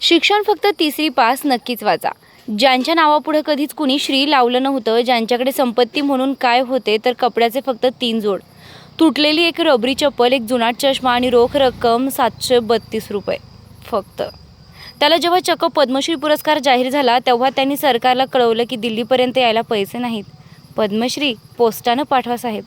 शिक्षण फक्त तिसरी पास नक्कीच वाचा. ज्यांच्या नावापुढे कधीच कुणी श्री लावलं नव्हतं ज्यांच्याकडे संपत्ती म्हणून काय होते तर कपड्याचे फक्त तीन जोड. तुटलेली एक रबरी चप्पल एक जुनाट चष्मा आणि रोख रक्कम सातशे बत्तीस रुपये. फक्त. त्याला जेव्हा चक्क पद्मश्री पुरस्कार जाहीर झाला तेव्हा त्यांनी सरकारला कळवलं की दिल्लीपर्यंत यायला पैसे नाहीत. पद्मश्री पोस्टानं पाठवा साहेब.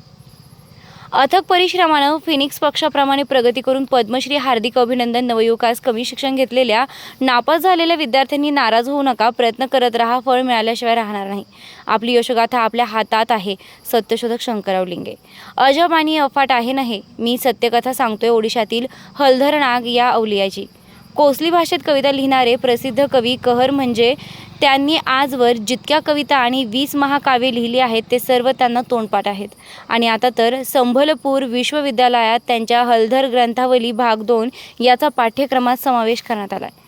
अथक परिश्रमानं फिनिक्स पक्षाप्रमाणे प्रगती करून पद्मश्री हार्दिक अभिनंदन नवयुवकास कमी शिक्षण घेतलेल्या नापास झालेल्या विद्यार्थ्यांनी नाराज होऊ नका प्रयत्न करत राहा फळ मिळाल्याशिवाय राहणार नाही. आपली यशोगाथा आपल्या हातात आहे सत्यशोधक शंकरराव लिंगे. अजब आणि अफाट आहे नाही मी सत्यकथा सांगतोय ओडिशातील हलधर नाग या अवलियाची. कोसली भाषेत कविता लिहिणारे प्रसिद्ध कवी कहर म्हणजे त्यांनी आजवर जितक्या कविता आणि वीस महाकाव्ये लिहिली आहेत ते सर्व त्यांना तोंडपाठ आहेत. आणि आता तर संभलपूर विश्वविद्यालयात त्यांच्या हलधर ग्रंथावली भाग दोन याचा पाठ्यक्रमात समावेश करण्यात आला आहे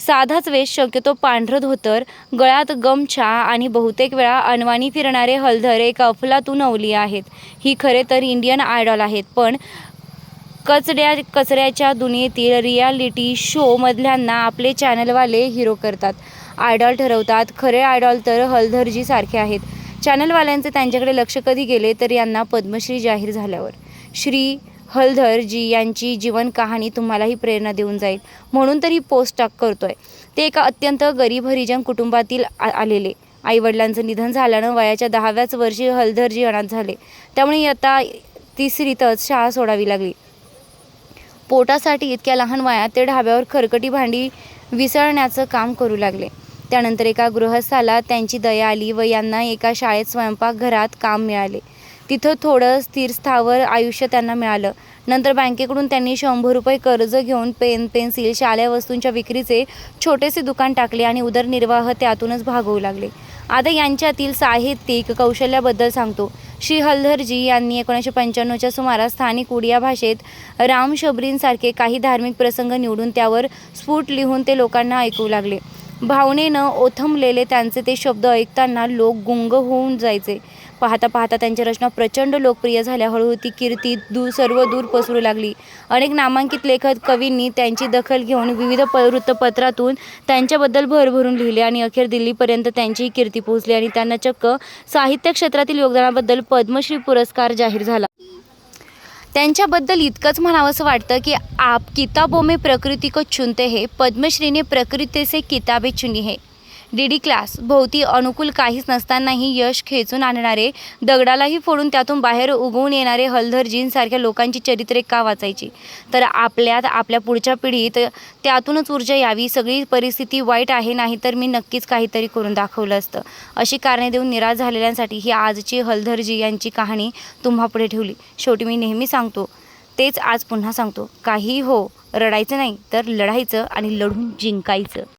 साधाच वेश शक्यतो पांढरं धोतर गळ्यात गमछा आणि बहुतेक वेळा अनवाणी फिरणारे हलधर एक अफलातून अवली आहेत. ही खरे तर इंडियन आयडॉल आहेत पण कचड्या कचऱ्याच्या दुनियेतील रियालिटी शोमधल्यांना आपले चॅनलवाले हिरो करतात. आयडॉल ठरवतात. खरे आयडॉल तर हलधरजी सारखे आहेत. चॅनलवाल्यांचे त्यांच्याकडे लक्ष कधी गेले तर यांना पद्मश्री जाहीर झाल्यावर. श्री हलधरजी यांची जीवन कहाणी तुम्हालाही प्रेरणा देऊन जाईल. म्हणून तर ही पोस्ट टाक करतोय. ते एका अत्यंत गरीब हरिजन कुटुंबातील आलेले. आईवडिलांचं निधन झाल्यानं वयाच्या दहाव्याच वर्षी हलधरजी अनाथ झाले. त्यामुळे आता तिसरीतच शाळा सोडावी लागली. पोटासाठी इतक्या लहान वयात ते ढाब्यावर खरकटी भांडी विसळण्याचं काम करू लागले. त्यानंतर एका गृहस्थाला त्यांची दया आली व यांना एका शाळेत स्वयंपाकघरात काम मिळाले. तिथं थोडं स्थिर स्थावर आयुष्य त्यांना मिळालं. नंतर बँकेकडून त्यांनी शंभर रुपये कर्ज घेऊन पेन पेन्सिल शालेय वस्तूंच्या विक्रीचे छोटेसे दुकान टाकले आणि उदरनिर्वाह त्यातूनच भागवू लागले. आता यांच्यातील साहित्यिक कौशल्याबद्दल सांगतो. श्री हलधरजी यांनी एकोणीसशे पंच्याण्णवच्या सुमारास स्थानिक उडिया भाषेत राम शबरींसारखे काही धार्मिक प्रसंग निवडून त्यावर स्फुट लिहून ते लोकांना ऐकू लागले. भावनेनं ओथंबलेले त्यांचे ते शब्द ऐकताना लोक गुंग होऊन जायचे. पाहता पाहता त्यांची रचना प्रचंड लोकप्रिय झाल्या. हळूहळू ती कीर्ती दूर सर्व दूर पसरू लागली. अनेक नामांकित लेखक कवींनी त्यांची दखल घेऊन विविध प वृत्तपत्रातून त्यांच्याबद्दल भरभरून लिहिले आणि अखेर दिल्लीपर्यंत त्यांची कीर्ती पोहोचली आणि त्यांना चक्क साहित्य क्षेत्रातील योगदानाबद्दल पद्मश्री पुरस्कार जाहीर झाला. त्यांच्याबद्दल इतकंच म्हणावंसं वाटतं की आप किताबों में प्रकृती को चुनते हे पद्मश्रीने प्रकृतीचे किताबे चुनी हे. डी डी क्लास भोवती अनुकूल काहीच नसतानाही यश खेचून आणणारे दगडालाही फोडून त्यातून बाहेर उगवून येणारे हलधरजींसारख्या लोकांची चरित्रे का वाचायची? तर आपल्यात आपल्या पुढच्या पिढीत त्यातूनच ऊर्जा यावी सगळी परिस्थिती वाईट आहे नाही तर मी नक्कीच काहीतरी करून दाखवलं असतं. अशी कारणे देऊन निराश झालेल्यांसाठी ही आजची हलधरजी यांची कहाणी तुम्हापुढे ठेवली. शेवटी मी नेहमी सांगतो तेच आज पुन्हा सांगतो. काही हो रडायचं नाही तर लढायचं आणि लढून जिंकायचं.